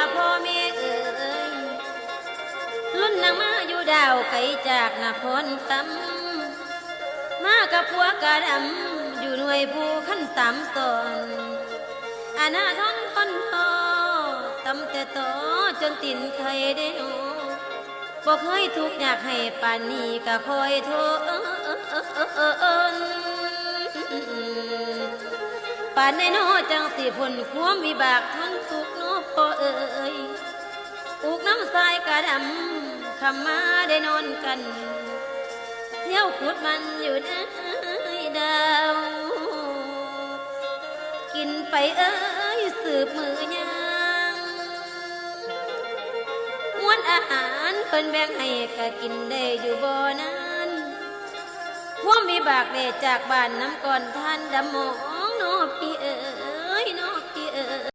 ละพ่อแม่เอ๋ยรุ่นนางมาอยู่ดาวไกลจากนครตำมากับผัวกระดำอยู่หน่วยผู้ขั้นสามตอนอาณาทนคนพอตำแต่ต่อจนตินเคยได้หนูบ่เคยทุกอยากให้ปานนี้ก็คอยโทษป่านในโนจังสิผลความวิบากทนทุกโนพ่อเอ่ยอุกน้ำทรายกระดำคำมาได้นอนกัน เที่ยวขุดมันอยู่ในดาว กินไปเอ้ยสืบมือยางม้วนอาหารเพิ่นแบ่งให้ก็กินได้อยู่บ่นั้นความมีบากเดจากบ้านน้ำก่อนท่านดำมองโนพี่เอ๋